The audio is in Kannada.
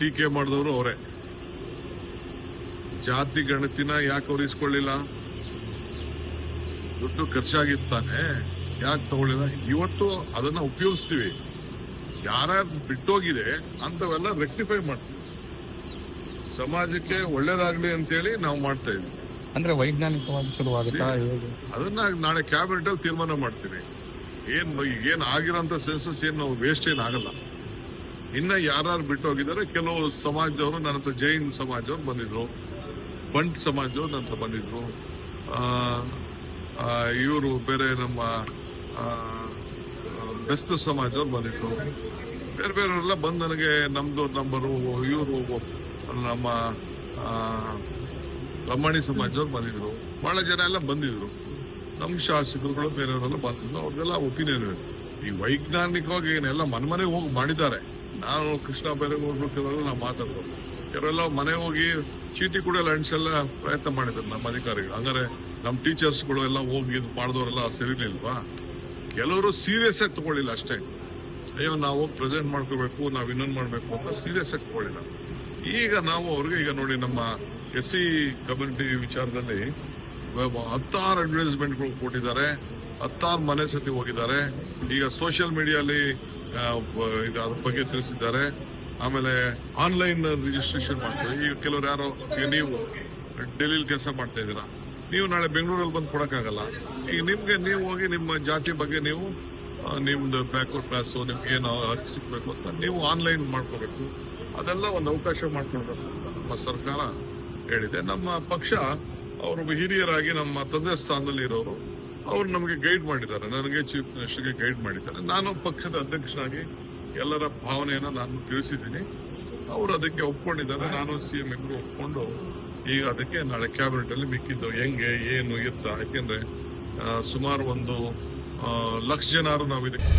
ಟೀಕೆ ಮಾಡಿದವರು ಅವರೇ. ಜಾತಿ ಗಣತಿನ ಯಾಕೆ ಅವ್ರು ಇಸ್ಕೊಳ್ಳಿಲ್ಲ? ದುಡ್ಡು ಖರ್ಚಾಗಿತ್ತಾನೆ ಯಾಕೆ ತಗೊಳ್ಳಿಲ್ಲ? ಇವತ್ತು ಅದನ್ನ ಉಪಯೋಗಿಸ್ತೀವಿ. ಯಾರ್ಯಾರು ಬಿಟ್ಟೋಗಿದೆ ಅಂತವೆಲ್ಲ ರೆಕ್ಟಿಫೈ ಮಾಡ್ತೀವಿ. ಸಮಾಜಕ್ಕೆ ಒಳ್ಳೇದಾಗ್ಲಿ ಅಂತೇಳಿ ನಾವು ಮಾಡ್ತಾ ಇದ್ವಿ ಅಂದ್ರೆ ವೈಜ್ಞಾನಿಕವಾಗಿ ಶುರುವಾಗುತ್ತಾ ಅದನ್ನ ನಾಳೆ ಕ್ಯಾಬಿನೆಟ್ ಅಲ್ಲಿ ತೀರ್ಮಾನ ಮಾಡ್ತೀವಿ. ಏನ್ ಏನ್ ಆಗಿರೋಂತ ಸೆನ್ಸಸ್ ಏನು ವೇಸ್ಟ್ ಏನ್ ಆಗಲ್ಲ. ಇನ್ನ ಯಾರು ಬಿಟ್ಟೋಗಿದ್ದಾರೆ, ಕೆಲವು ಸಮಾಜದವರು ನನ್ನ ಹತ್ರ ಜೈನ್ ಸಮಾಜವ್ರು ಬಂದಿದ್ರು. ಬಂಟ್ ಸಮಾಜವ್ರು ನನ್ನ ಹತ್ರ ಬಂದಿದ್ರು. ಇವರು ಬೇರೆ ನಮ್ಮ ಬೆಸ್ತ ಸಮಾಜವ್ರು ಬಂದಿದ್ರು. ಬೇರೆ ಬೇರೆಯವರೆಲ್ಲ ಬಂದು ನನಗೆ ನಮ್ದು ನಂಬರು, ಇವರು ನಮ್ಮ ಲಂಬಾಣಿ ಸಮಾಜದವ್ರು ಬಂದಿದ್ರು. ಬಹಳ ಜನ ಎಲ್ಲ ಬಂದಿದ್ರು. ನಮ್ಮ ಶಾಸಕರುಗಳು ಬೇರೆಯವರೆಲ್ಲ ಬಂದಿದ್ರು. ಅವ್ರಿಗೆಲ್ಲ ಒಪಿನಿಯನ್ ಈ ವೈಜ್ಞಾನಿಕವಾಗಿ ಏನೆಲ್ಲ ಮನೆ ಮನೆಗೆ ಹೋಗಿ ಮಾಡಿದ್ದಾರೆ. ನಾನು ಕೃಷ್ಣ ಬೈರೇಗೌಡರು ಕೆಲವೆಲ್ಲ ನಾವು ಮಾತಾಡ್ಬೋದು. ಕೆಲವೆಲ್ಲ ಮನೆ ಹೋಗಿ ಚೀಟಿ ಕೂಡ ಅಂಟಿಸೆಲ್ಲ ಪ್ರಯತ್ನ ಮಾಡಿದ್ರು ನಮ್ಮ ಅಧಿಕಾರಿಗಳು. ಅಂದರೆ ನಮ್ಮ ಟೀಚರ್ಸ್ಗಳು ಎಲ್ಲ ಹೋಗಿ ಇದು ಮಾಡಿದವರೆಲ್ಲ ಸರಿಲಿಲ್ವಾ? ಕೆಲವರು ಸೀರಿಯಸ್ ಆಗಿ ತಗೊಳ್ಳಿಲ್ಲ ಅಷ್ಟೇ. ಅಯ್ಯೋ, ನಾವು ಪ್ರೆಸೆಂಟ್ ಮಾಡ್ಕೋಬೇಕು ನಾವು ಇನ್ನೊಂದು ಮಾಡಬೇಕು ಅಂತ ಸೀರಿಯಸ್ ಆಗಿ ತಗೊಳ್ಳಿಲ್ಲ. ಈಗ ನಾವು ಅವ್ರಿಗೆ, ಈಗ ನೋಡಿ ನಮ್ಮ ಎಸ್ ಸಿ ಕಮ್ಯುನಿಟಿ ವಿಚಾರದಲ್ಲಿ ಹತ್ತಾರು ಅಡ್ವರ್ಟೈಸ್ಮೆಂಟ್ಗಳು ಕೊಟ್ಟಿದ್ದಾರೆ. ಹತ್ತಾರು ಮನೆ ಸತಿ ಹೋಗಿದ್ದಾರೆ. ಈಗ ಸೋಷಿಯಲ್ ಮೀಡಿಯಾಲಿ ಇದು ಅದ್ರ ಬಗ್ಗೆ ತಿಳಿಸಿದ್ದಾರೆ. ಆಮೇಲೆ ಆನ್ಲೈನ್ ರಿಜಿಸ್ಟ್ರೇಷನ್ ಮಾಡ್ತಾರೆ ಈಗ ಕೆಲವರು ಯಾರೋ, ಈಗ ನೀವು ಡೆಲ್ಲಿಲಿ ಕೆಲಸ ಮಾಡ್ತಾ ಇದ್ದೀರಾ. ನೀವು ನಾಳೆ ಬೆಂಗಳೂರಲ್ಲಿ ಬಂದು ಕೊಡೋಕ್ಕಾಗಲ್ಲ. ಈಗ ನಿಮ್ಗೆ ನೀವು ಹೋಗಿ ನಿಮ್ಮ ಜಾತಿ ಬಗ್ಗೆ ನೀವು ನಿಮ್ದು ಬ್ಯಾಕ್ವರ್ಡ್ ಕ್ಲಾಸ್ ನಿಮ್ಗೆ ಏನು ಹಕ್ಕು ಸಿಗ್ಬೇಕು ಅಂತ ನೀವು ಆನ್ಲೈನ್ ಮಾಡ್ಕೋಬೇಕು. ಅದೆಲ್ಲ ಒಂದು ಅವಕಾಶ ಮಾಡ್ಕೊಳ್ಬೇಕು ನಮ್ಮ ಸರ್ಕಾರ ಹೇಳಿದೆ. ನಮ್ಮ ಪಕ್ಷ, ಅವರು ಹಿರಿಯರಾಗಿ ನಮ್ಮ ತಂದೆ ಸ್ಥಾನದಲ್ಲಿ ಇರೋರು ಅವ್ರು ನಮಗೆ ಗೈಡ್ ಮಾಡಿದ್ದಾರೆ. ನನಗೆ ಚೀಫ್ ಮಿನಿಸ್ಟರ್ಗೆ ಗೈಡ್ ಮಾಡಿದ್ದಾರೆ. ನಾನು ಪಕ್ಷದ ಅಧ್ಯಕ್ಷನಾಗಿ ಎಲ್ಲರ ಭಾವನೆಯನ್ನು ನಾನು ತಿಳಿಸಿದ್ದೀನಿ. ಅವರು ಅದಕ್ಕೆ ಒಪ್ಕೊಂಡಿದ್ದಾರೆ. ನಾನು ಸಿ ಎಂ ಇಬ್ರು ಒಪ್ಕೊಂಡು ಈಗ ಅದಕ್ಕೆ ನಾಳೆ ಕ್ಯಾಬಿನೆಟ್ ಅಲ್ಲಿ ಮಿಕ್ಕಿದ್ದು. ಹೆಂಗೆ, ಏನು, ಎತ್ತ, ಯಾಕೆಂದ್ರೆ ಸುಮಾರು ಒಂದು ಲಕ್ಷ ಜನರು ನಾವು ಇದಕ್ಕೆ